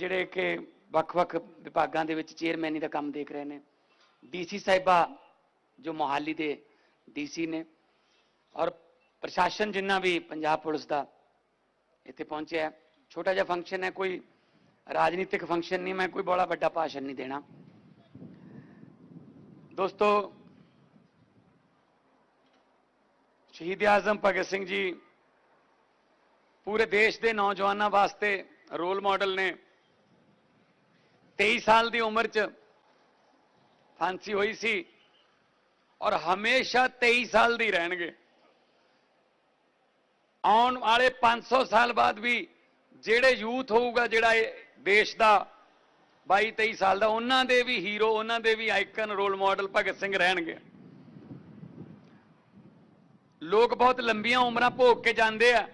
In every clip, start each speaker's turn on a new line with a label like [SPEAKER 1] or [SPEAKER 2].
[SPEAKER 1] ਜਿਹੜੇ ਕਿ ਵੱਖ-ਵੱਖ ਵਿਭਾਗਾਂ ਦੇ ਵਿੱਚ ਚੇਅਰਮੈਨੀ ਦਾ ਕੰਮ ਦੇਖ ਰਹੇ ਨੇ। ਡੀਸੀ ਸਾਹਿਬਾ, ਜੋ ਮੋਹਾਲੀ ਦੇ ਡੀਸੀ ਨੇ। ਔਰ ਪ੍ਰਸ਼ਾਸਨ ਜਿੰਨਾ ਵੀ ਪੰਜਾਬ ਪੁਲਿਸ ਦਾ ਇੱਥੇ ਪਹੁੰਚਿਆ ਹੈ। ਛੋਟਾ ਜਿਹਾ ਫੰਕਸ਼ਨ ਹੈ, ਕੋਈ ਰਾਜਨੀਤਿਕ ਫੰਕਸ਼ਨ ਨਹੀਂ, ਮੈਂ ਕੋਈ ਬੜਾ ਵੱਡਾ ਭਾਸ਼ਣ ਨਹੀਂ ਦੇਣਾ। ਦੋਸਤੋ, ਸ਼ਹੀਦ ਆਜ਼ਮ ਭਗਤ ਸਿੰਘ ਜੀ ਪੂਰੇ ਦੇਸ਼ ਦੇ ਨੌਜਵਾਨਾਂ ਵਾਸਤੇ ਰੋਲ ਮਾਡਲ ਨੇ। 23 ਸਾਲ ਦੀ ਉਮਰ 'ਚ ਫਾਂਸੀ ਹੋਈ ਸੀ ਔਰ ਹਮੇਸ਼ਾ 23 ਸਾਲ ਦੀ ਰਹਿਣਗੇ। ਆਉਣ ਵਾਲੇ 500 ਸਾਲ ਬਾਅਦ ਵੀ ਜਿਹੜੇ ਯੂਥ ਹੋਊਗਾ, ਜਿਹੜਾ ਇਹ ਦੇਸ਼ ਦਾ 22 23 ਸਾਲ ਦਾ, ਉਹਨਾਂ ਦੇ ਵੀ ਹੀਰੋ, ਉਹਨਾਂ ਦੇ ਵੀ icon, role model Bhagat Singh ਰਹਿਣਗੇ। ਲੋਕ ਬਹੁਤ ਲੰਬੀਆਂ ਉਮਰਾਂ ਭੋਗ ਕੇ ਜਾਂਦੇ ਆ।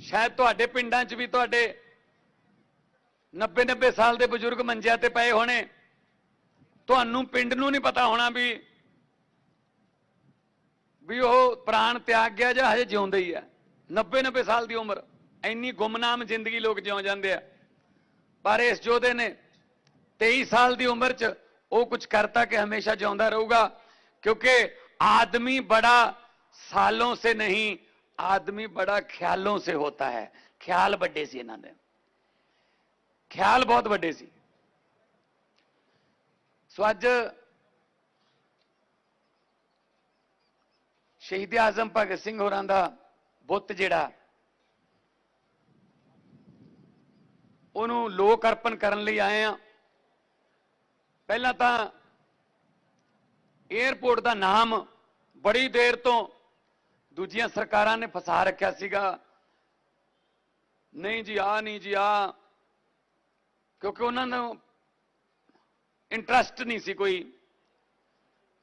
[SPEAKER 1] ਸ਼ਾਇਦ ਤੁਹਾਡੇ ਪਿੰਡਾਂ 'ਚ ਵੀ, ਤੁਹਾਡੇ 90 90 ਸਾਲ ਦੇ ਬਜ਼ੁਰਗ ਮੰਜਿਆਂ ਤੇ ਪਏ ਹੋਣੇ ਤੁਹਾਨੂੰ ਪਿੰਡ ਨੂੰ ਨਹੀਂ ਪਤਾ ਹੋਣਾ ਵੀ ਵੀ ਉਹ ਪ੍ਰਾਣ ਤਿਆਗ ਗਿਆ ਜਾਂ ਹਜੇ ਜਿਉਂਦਾ ਹੀ ਹੈ 90 90 ਸਾਲ ਦੀ ਉਮਰ ਇੰਨੀ ਗੁੰਮਨਾਮ ਜ਼ਿੰਦਗੀ ਲੋਕ ਜਿਉਂ ਜਾਂਦੇ ਆ ਪਰ ਇਸ ਯੋਧੇ ਨੇ 23 ਸਾਲ ਦੀ ਉਮਰ 'ਚ ਉਹ ਕੁਝ ਕਰਤਾ ਕਿ ਹਮੇਸ਼ਾ ਜਿਉਂਦਾ ਰਹੂਗਾ ਕਿਉਂਕਿ आदमी बड़ा सालों से नहीं आदमी बड़ा ख्यालों से होता है ख्याल ਵੱਡੇ ਸੀ ਇਹਨਾਂ ਦੇ ਖਿਆਲ ਬਹੁਤ ਵੱਡੇ ਸੀ। ਸੋ ਅੱਜ ਸ਼ਹੀਦ ਆਜ਼ਮ ਭਗਤ ਸਿੰਘ ਹੋਰਾਂ ਦਾ ਬੁੱਤ ਜਿਹੜਾ, ਉਹਨੂੰ ਲੋਕ ਅਰਪਣ ਕਰਨ ਲਈ ਆਏ ਆ ਪਹਿਲਾਂ ਤਾਂ 에ਅਰਪੋਰਟ ਦਾ ਨਾਮ ਬੜੀ ਦੇਰ ਤੋਂ ਦੂਜੀਆਂ ਸਰਕਾਰਾਂ ਨੇ ਫਸਾ ਰੱਖਿਆ ਸੀਗਾ। ਨਹੀਂ ਜੀ ਆ ਨਹੀਂ ਜੀ ਆ ਕਿਉਂਕਿ ਉਹਨਾਂ ਨੂੰ ਇੰਟਰਸਟ ਨਹੀਂ ਸੀ ਕੋਈ।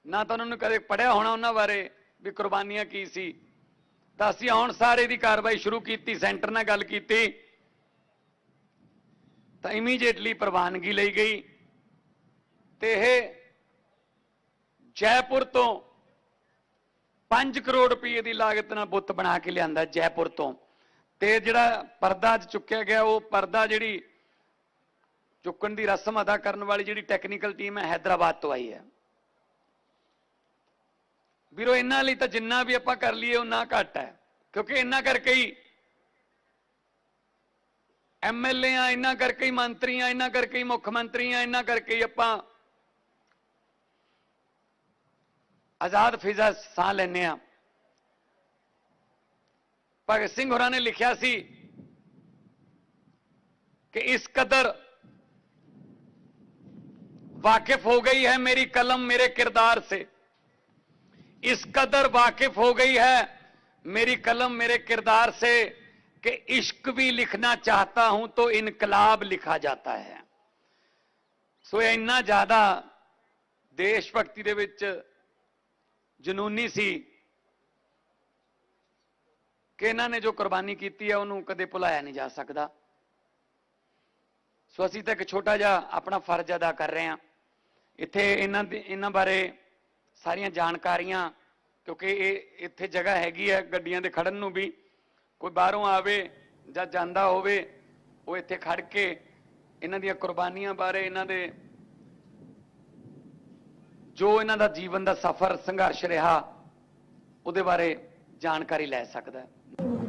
[SPEAKER 1] ਨਾ ਤਾਂ ਉਹਨਾਂ ਨੂੰ ਕਦੇ ਪੜਿਆ ਹੋਣਾ ਉਹਨਾਂ ਬਾਰੇ ਵੀ ਕੁਰਬਾਨੀਆਂ ਕੀ ਸੀ। ਤਾਂ ਅਸੀਂ ਹੁਣ ਸਾਰੇ ਦੀ ਕਾਰਵਾਈ ਸ਼ੁਰੂ ਕੀਤੀ, ਸੈਂਟਰ ਨਾਲ ਗੱਲ ਕੀਤੀ। ਤਾਂ ਇਮੀਡੀਏਟਲੀ ਪ੍ਰਵਾਨਗੀ ਲਈ ਗਈ। ਤੇ ਇਹ ਜੈਪੁਰ ਤੋਂ 5 ਕਰੋੜ ਰੁਪਏ ਦੀ ਲਾਗਤ ਨਾਲ ਬੁੱਤ ਬਣਾ ਕੇ ਲਿਆਂਦਾ ਜੈਪੁਰ ਤੋਂ। ਤੇ ਜਿਹੜਾ ਪਰਦਾ ਅੱਜ ਚੁੱਕਿਆ ਗਿਆ, ਉਹ ਪਰਦਾ ਜਿਹੜੀ चुकन की रस्म अदा करने वाली जी टैक्नीकल टीम है, हैदराबाद तो आई है। भीरो इना तो जिन्ना भी आप कर लिए, उन्ना घट है। क्योंकि इना करके ही एम एल ए इन्ना करके ही मंत्री हाँ इन्ना करके मुख्यमंत्री हाँ इन्ना करके ही आप आज़ाद फिजा सह लें भगत सिंह होर ने लिखा सी कि इस कदर वाकिफ हो गई है मेरी कलम मेरे किरदार से इस कदर वाकिफ हो गई है मेरी कलम मेरे किरदार से कि इश्क भी लिखना चाहता हूं तो इनकलाब लिखा जाता है ਸੋ ਇਹ ਇੰਨਾ ਜ਼ਿਆਦਾ ਦੇਸ਼ ਭਗਤੀ ਦੇ ਵਿੱਚ ਜਨੂਨੀ ਸੀ ਕਿ ਇਹਨਾਂ ਨੇ ਜੋ ਕੁਰਬਾਨੀ ਕੀਤੀ ਹੈ ਉਹਨੂੰ ਕਦੇ ਭੁਲਾਇਆ ਨਹੀਂ ਜਾ ਸਕਦਾ ਸੋ ਅਸੀਂ ਤਾਂ ਇੱਕ ਛੋਟਾ ਜਿਹਾ ਆਪਣਾ ਫਰਜ਼ ਅਦਾ ਕਰ ਰਹੇ ਹਾਂ ਇੱਥੇ ਇਹਨਾਂ ਦੀ, ਇਹਨਾਂ ਬਾਰੇ ਸਾਰੀਆਂ ਜਾਣਕਾਰੀਆਂ, ਕਿਉਂਕਿ ਇਹ ਇੱਥੇ ਜਗ੍ਹਾ ਹੈਗੀ ਹੈ ਗੱਡੀਆਂ ਦੇ ਖੜਨ ਨੂੰ ਵੀ। ਕੋਈ ਬਾਹਰੋਂ ਆਵੇ ਜਾਂ ਜਾਂਦਾ ਹੋਵੇ, ਉਹ ਇੱਥੇ ਖੜ ਕੇ ਇਹਨਾਂ ਦੀਆਂ ਕੁਰਬਾਨੀਆਂ ਬਾਰੇ ਇਹਨਾਂ ਦੇ ਜੋ ਇਹਨਾਂ ਦਾ ਜੀਵਨ ਦਾ ਸਫ਼ਰ, ਸੰਘਰਸ਼ ਰਿਹਾ, ਉਹਦੇ ਬਾਰੇ ਜਾਣਕਾਰੀ ਲੈ ਸਕਦਾ ਹੈ।